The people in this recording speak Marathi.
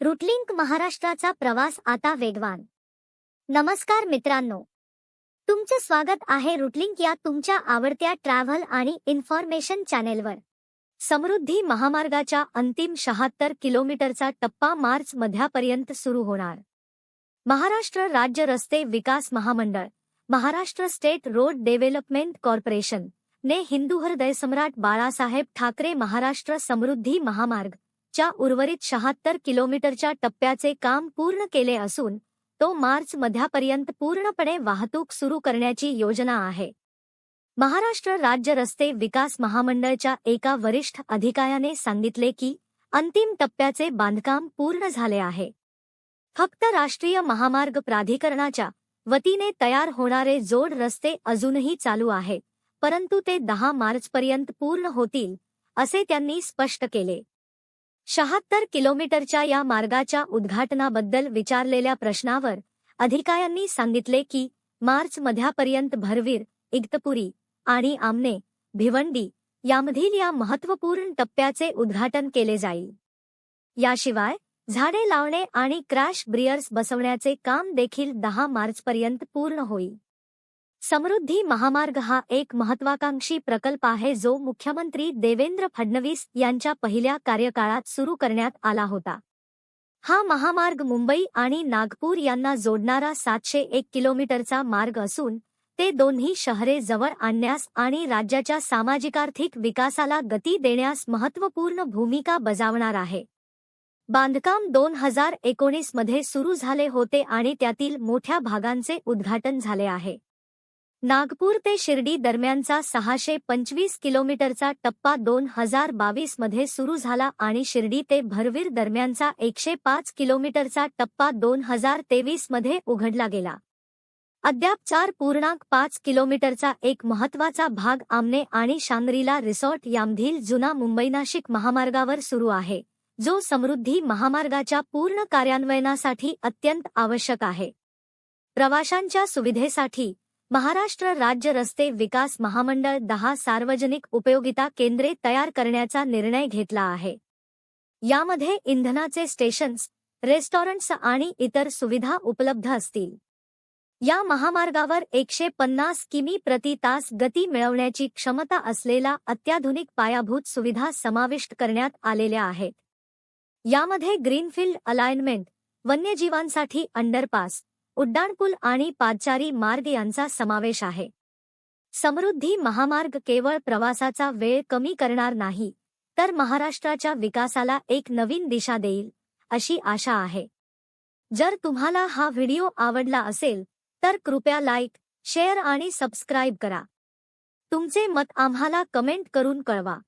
रुटलिंक महाराष्ट्राचा प्रवास आता वेगवान. नमस्कार मित्रांनो. तुमचं स्वागत आहे रुटलिंक या तुमच्या आवडत्या ट्रॅव्हल आणि इन्फॉर्मेशन चॅनेलवर. समृद्धी महामार्गाच्या अंतिम शहात्तर किलोमीटरचा टप्पा मार्च मध्यापर्यंत सुरू होणार. महाराष्ट्र राज्य रस्ते विकास महामंडळ Maharashtra state road development corporation ने हिंदू हृदय सम्राट बाळासाहेब ठाकरे महाराष्ट्र समृद्धी महामार्ग च्या उर्वरित शहात्तर किलोमीटरच्या टप्प्याचे काम पूर्ण केले असून तो मार्च मध्यापर्यंत पूर्णपणे वाहतूक सुरू करण्याची योजना आहे. महाराष्ट्र राज्य रस्ते विकास महामंडळच्या एका वरिष्ठ अधिकाऱ्याने सांगितले की अंतिम टप्प्याचे बांधकाम पूर्ण झाले आहे. फक्त राष्ट्रीय महामार्ग प्राधिकरणाच्या वतीने तयार होणारे जोड रस्ते अजूनही चालू आहेत परंतु ते दहा मार्चपर्यंत पूर्ण होतील असे त्यांनी स्पष्ट केले. शहात्तर किलोमीटरच्या या मार्गाच्या उद्घाटनाबद्दल विचारलेल्या प्रश्नावर अधिकाऱ्यांनी सांगितले की मार्च मध्यापर्यंत भरवीर इगतपुरी आणि आमने भिवंडी यामधील या महत्त्वपूर्ण टप्प्याचे उद्घाटन केले जाईल. याशिवाय झाडे लावणे आणि क्रॅश ब्रियर्स बसवण्याचे काम देखील दहा मार्चपर्यंत पूर्ण होईल. समृद्धी महामार्ग हा एक महत्वाकांक्षी प्रकल्प आहे जो मुख्यमंत्री देवेंद्र फडणवीस यांच्या पहिल्या कार्यकाळात सुरू करण्यात आला होता. हा महामार्ग मुंबई आणि नागपूर यांना जोडणारा सातशे एक किलोमीटरचा मार्ग असून ते दोन्ही शहरे जवळ आणण्यास आणि राज्याच्या सामाजिकार्थिक विकासाला गती देण्यास महत्त्वपूर्ण भूमिका बजावणार आहे. बांधकाम दोन हजार एकोणीसमध्ये सुरू झाले होते आणि त्यातील मोठ्या भागांचे उद्घाटन झाले आहे. नागपूर ते शिर्डी दरम्यानचा सहाशे पंचवीस किलोमीटरचा टप्पा दोन हजार बावीसमध्ये सुरू झाला आणि शिर्डी ते भरवीर दरम्यानचा एकशे पाच किलोमीटरचा टप्पा दोन हजार तेवीसमध्ये उघडला गेला. अद्याप चार पूर्णांक पाच किलोमीटरचा एक महत्त्वाचा भाग आमने आणि शांग्रीला रिसॉर्ट यामधील जुना मुंबई नाशिक महामार्गावर सुरू आहे जो समृद्धी महामार्गाच्या पूर्ण कार्यान्वयनासाठी अत्यंत आवश्यक आहे. प्रवाशांच्या सुविधेसाठी महाराष्ट्र राज्य रस्ते विकास महामंडळ दहा सार्वजनिक उपयोगिता केंद्रे तयार करण्याचा निर्णय घेतला आहे. यामध्ये इंधनाचे स्टेशन्स रेस्टॉरंट्स आणि इतर सुविधा उपलब्ध असतील. या महामार्गावर एकशे पन्नास किमी प्रति तास गती मिळवण्याची क्षमता असलेला अत्याधुनिक पायाभूत सुविधा समाविष्ट करण्यात आलेल्या आहेत. यामध्ये ग्रीनफील्ड अलाइनमेंट वन्यजीवांसाठी अंडरपास उड्डाणपूल आणि पादचारी मार्ग यांचा समावेश आहे. समृद्धी महामार्ग केवळ प्रवासाचा वेळ कमी करणार नाही तर महाराष्ट्राच्या विकासाला एक नवीन दिशा देईल अशी आशा आहे. जर तुम्हाला हा व्हिडिओ आवडला असेल तर कृपया लाईक शेअर आणि सबस्क्राईब करा. तुमचे मत आम्हाला कमेंट करून कळवा.